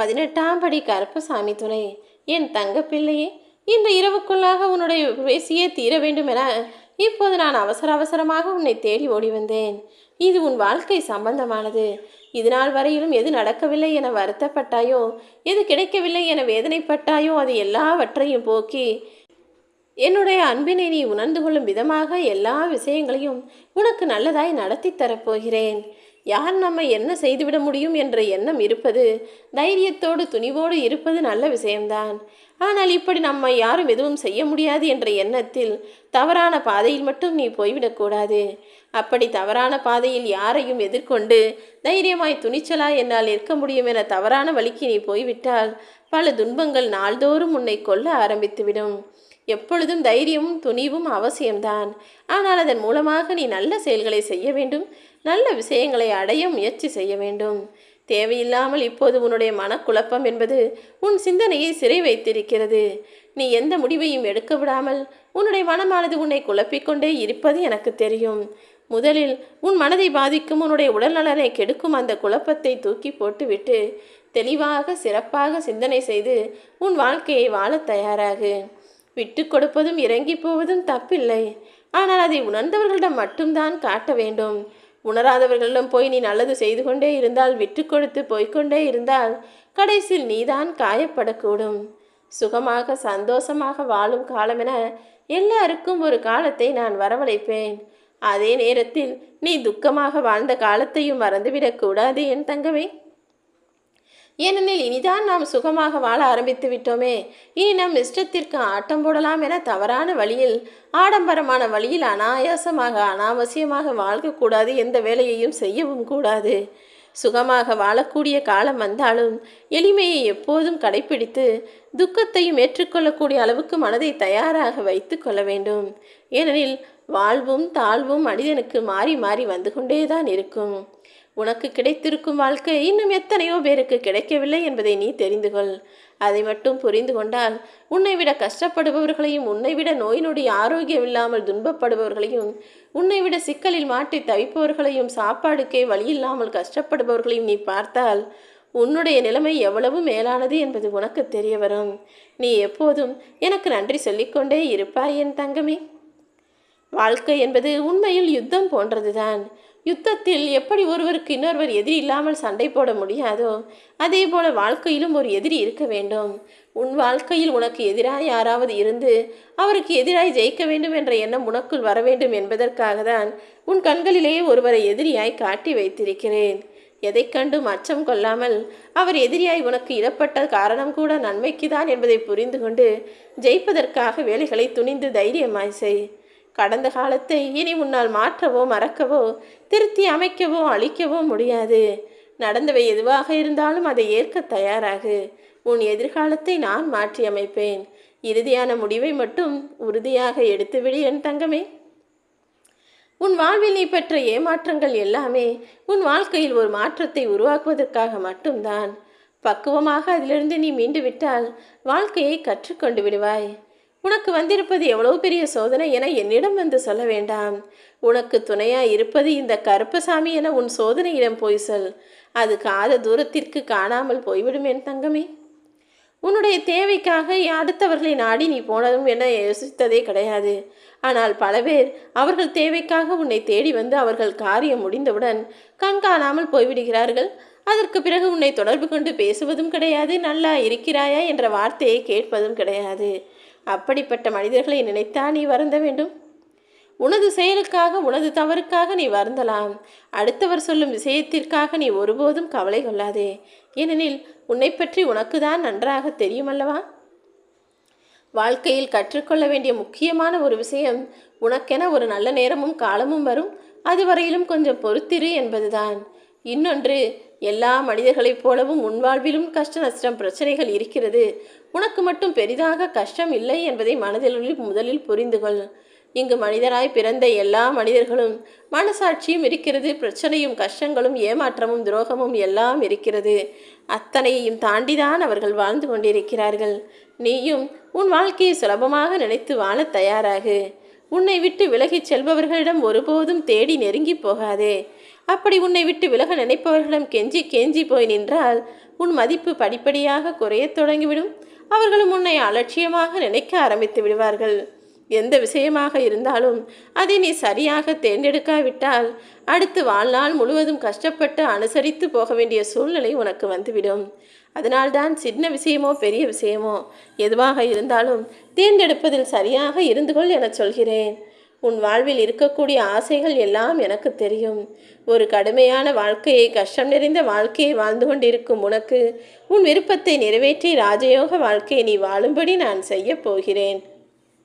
பதினெட்டாம் படி கருப்பசாமி துணை. என் தங்கப்பிள்ளையே இந்த இரவுக்குள்ளாக உன்னுடைய பேசியே தீர வேண்டும் என இப்போது நான் அவசர அவசரமாக உன்னை தேடி ஓடி வந்தேன். இது உன் வாழ்க்கை சம்பந்தமானது. இது நாள் வரையிலும் எது நடக்கவில்லை என வருத்தப்பட்டாயோ எது கிடைக்கவில்லை என வேதனைப்பட்டாயோ அது எல்லாவற்றையும் போக்கி என்னுடைய அன்பினை நீ உணர்ந்து கொள்ளும் விதமாக எல்லா விஷயங்களையும் உனக்கு நல்லதாய் நடத்தி தரப்போகிறேன் யார் நம்ம என்ன செய்துவிட முடியும் என்ற எண்ணம் இருப்பது தைரியத்தோடு துணிவோடு இருப்பது நல்ல விஷயம்தான். ஆனால் இப்படி நம்மை யாரும் எதுவும் செய்ய முடியாது என்ற எண்ணத்தில் தவறான பாதையில் மட்டும் நீ போய்விடக்கூடாது அப்படி தவறான பாதையில் யாரையும் எதிர்கொண்டு தைரியமாய் துணிச்சலாய் என்னால் இருக்க முடியும் என தவறான வழிக்கு நீ போய்விட்டால் பல துன்பங்கள் நாள்தோறும் உன்னை கொல்ல ஆரம்பித்துவிடும். எப்பொழுதும் தைரியமும் துணிவும் அவசியம்தான். ஆனால் அதன் மூலமாக நீ நல்ல செயல்களை செய்ய வேண்டும் நல்ல விஷயங்களை அடைய முயற்சி செய்ய வேண்டும். தேவையில்லாமல் இப்போது உன்னுடைய மனக்குழப்பம் என்பது உன் சிந்தனையை சிறை வைத்திருக்கிறது நீ எந்த முடிவையும் எடுக்க விடாமல் உன்னுடைய மனமானது உன்னை குழப்பிக்கொண்டே இருப்பது எனக்கு தெரியும். முதலில் உன் மனதை பாதிக்கும் உன்னுடைய உடல் நலனை கெடுக்கும் அந்த குழப்பத்தை தூக்கி போட்டுவிட்டு தெளிவாக சிறப்பாக சிந்தனை செய்து உன் வாழ்க்கையை வாழத் தயாராகு. விட்டு கொடுப்பதும் இறங்கி போவதும் தப்பில்லை. ஆனால் அதை உணர்ந்தவர்களிடம் மட்டும்தான் காட்ட வேண்டும். உணராதவர்களிடம் போய் நீ நல்லது செய்து கொண்டே இருந்தால் விட்டு கொடுத்து போய்க்கொண்டே இருந்தால் கடைசியில் நீதான் காயப்படக்கூடும். சுகமாக சந்தோஷமாக வாழும் காலமென எல்லாருக்கும் ஒரு காலத்தை நான் வரவழைப்பேன். அதே நேரத்தில் நீ துக்கமாக வாழ்ந்த காலத்தையும் மறந்துவிடக்கூடாது என் தங்கமே. ஏனெனில் இனிதான் நாம் சுகமாக வாழ ஆரம்பித்து விட்டோமே. இனி நம் இஷ்டத்திற்கு ஆட்டம் போடலாம் என தவறான வழியில் ஆடம்பரமான வழியில் அனாயாசமாக அனாவசியமாக வாழ்க்கக்கூடாது எந்த வேலையையும் செய்யவும் கூடாது. சுகமாக வாழக்கூடிய காலம் வந்தாலும் எளிமையை எப்போதும் கடைப்பிடித்து துக்கத்தையும் ஏற்றுக்கொள்ளக்கூடிய அளவுக்கு மனதை தயாராக வைத்து கொள்ள வேண்டும். ஏனெனில் வாழ்வும் தாழ்வும் மனிதனுக்கு மாறி மாறி வந்து கொண்டேதான் இருக்கும். உனக்கு கிடைத்திருக்கும் வாழ்க்கை இன்னும் எத்தனையோ பேருக்கு கிடைக்கவில்லை என்பதை நீ தெரிந்து கொள். அதை மட்டும் புரிந்து கொண்டால் உன்னை விட கஷ்டப்படுபவர்களையும் உன்னை விட நோய் நொடி ஆரோக்கியம் இல்லாமல் துன்பப்படுபவர்களையும் உன்னை விட சிக்கலில் மாட்டி தவிப்பவர்களையும் சாப்பாடுக்கே வழியில்லாமல் கஷ்டப்படுபவர்களையும் நீ பார்த்தால் உன்னுடைய நிலைமை எவ்வளவு மேலானது என்பது உனக்கு தெரிய வரும். நீ எப்போதும் எனக்கு நன்றி சொல்லிக்கொண்டே இருப்பாய் என் தங்கமே. வாழ்க்கை என்பது உண்மையில் யுத்தம் போன்றதுதான். யுத்தத்தில் எப்படி ஒருவருக்கு இன்னொருவர் எதிரி இல்லாமல் சண்டை போட முடியாதோ அதே போல வாழ்க்கையிலும் ஒரு எதிரி இருக்க வேண்டும். உன் வாழ்க்கையில் உனக்கு எதிராக யாராவது இருந்து அவருக்கு எதிராய் ஜெயிக்க வேண்டும் என்ற எண்ணம் உனக்குள் வர வேண்டும் என்பதற்காக தான் உன் கண்களிலேயே ஒருவரை எதிரியாய் காட்டி வைத்திருக்கிறேன். எதை கண்டும் அச்சம் கொள்ளாமல் அவர் எதிரியாய் உனக்கு இடப்பட்ட காரணம் கூட நன்மைக்குதான் என்பதை புரிந்து கொண்டு ஜெயிப்பதற்காக வேலைகளை துணிந்து தைரியமாய் செய். கடந்த காலத்தை இனி உன்னால் மாற்றவோ மறக்கவோ திருத்தி அமைக்கவோ அழிக்கவோ முடியாது. நடந்தவை எதுவாக இருந்தாலும் அதை ஏற்க தயாராகு. உன் எதிர்காலத்தை நான் மாற்றி அமைப்பேன். இறுதியான முடிவை மட்டும் உறுதியாக எடுத்துவிடு என் தங்கமே. உன் வாழ்வில் நீ பெற்ற ஏமாற்றங்கள் எல்லாமே உன் வாழ்க்கையில் ஒரு மாற்றத்தை உருவாக்குவதற்காக மட்டும்தான். பக்குவமாக அதிலிருந்து நீ மீண்டு விட்டால் வாழ்க்கையை கற்றுக்கொண்டு விடுவாய். உனக்கு வந்திருப்பது எவ்வளவு பெரிய சோதனை என என்னிடம் வந்து சொல்ல வேண்டாம். உனக்கு துணையா இருப்பது இந்த கருப்பசாமி என உன் சோதனையிடம் போய் சொல். அது காத தூரத்திற்கு காணாமல் போய்விடும் என் தங்கமே. உன்னுடைய தேவைக்காக அடுத்தவர்களை நாடி நீ போனதும் என யோசித்ததே கிடையாது. ஆனால் பல பேர் அவர்கள் தேவைக்காக உன்னை தேடி வந்து அவர்கள் காரியம் முடிந்தவுடன் கண்காணாமல் போய்விடுகிறார்கள். அதற்கு பிறகு உன்னை தொடர்பு கொண்டு பேசுவதும் கிடையாது நல்லா இருக்கிறாயா என்ற வார்த்தையை கேட்பதும் கிடையாது. அப்படிப்பட்ட மனிதர்களை நினைத்தா நீ வருந்த வேண்டும். உனது செயலுக்காக உனது தவறுக்காக நீ வருந்தலாம். அடுத்தவர் சொல்லும் விஷயத்திற்காக நீ ஒருபோதும் கவலை கொள்ளாதே. ஏனெனில் உன்னை பற்றி உனக்கு தான் நன்றாக தெரியுமல்லவா? வாழ்க்கையில் கற்றுக்கொள்ள வேண்டிய முக்கியமான ஒரு விஷயம் உனக்கென ஒரு நல்ல நேரமும் காலமும் வரும். அதுவரையிலும் கொஞ்சம் பொறுத்திரு என்பதுதான். இன்னொன்று எல்லா மனிதர்களைப் போலவும் உன் வாழ்விலும் கஷ்ட நஷ்டம் பிரச்சனைகள் இருக்கிறது. உனக்கு மட்டும் பெரிதாக கஷ்டம் இல்லை என்பதை மனதில் முதலில் புரிந்து கொள் இங்கு மனிதராய் பிறந்த எல்லா மனிதர்களும் மனசாட்சியும் இருக்கிறது பிரச்சனையும் கஷ்டங்களும் ஏமாற்றமும் துரோகமும் எல்லாம் இருக்கிறது. அத்தனையையும் தாண்டிதான் அவர்கள் வாழ்ந்து கொண்டிருக்கிறார்கள். நீயும் உன் வாழ்க்கையை சுலபமாக நினைத்து வாழ தயாராகு. உன்னை விட்டு விலகிச் செல்பவர்களிடம் ஒருபோதும் தேடி நெருங்கி போகாதே. அப்படி உன்னை விட்டு விலக நினைப்பவர்களிடம் கெஞ்சி கெஞ்சி போய் நின்றால் உன் மதிப்பு படிப்படியாக குறையத் தொடங்கிவிடும். அவர்களும் உன்னை அலட்சியமாக நினைக்க ஆரம்பித்து விடுவார்கள். எந்த விஷயமாக இருந்தாலும் அதை நீ சரியாக தேர்ந்தெடுக்காவிட்டால் அடுத்து வாழ்நாள் முழுவதும் கஷ்டப்பட்டு அனுசரித்து போக வேண்டிய சூழ்நிலை உனக்கு வந்துவிடும். அதனால்தான் சின்ன விஷயமோ பெரிய விஷயமோ எதுவாக இருந்தாலும் தேர்ந்தெடுப்பதில் சரியாக இருந்து கொள் என சொல்கிறேன். உன் வாழ்வில் இருக்கக்கூடிய ஆசைகள் எல்லாம் எனக்கு தெரியும். ஒரு கடுமையான வாழ்க்கையை கஷ்டம் நிறைந்த வாழ்க்கையை வாழ்ந்து கொண்டிருக்கும் உனக்கு உன் விருப்பத்தை நிறைவேற்றி ராஜயோக வாழ்க்கையை நீ வாழும்படி நான் செய்யப் போகிறேன்.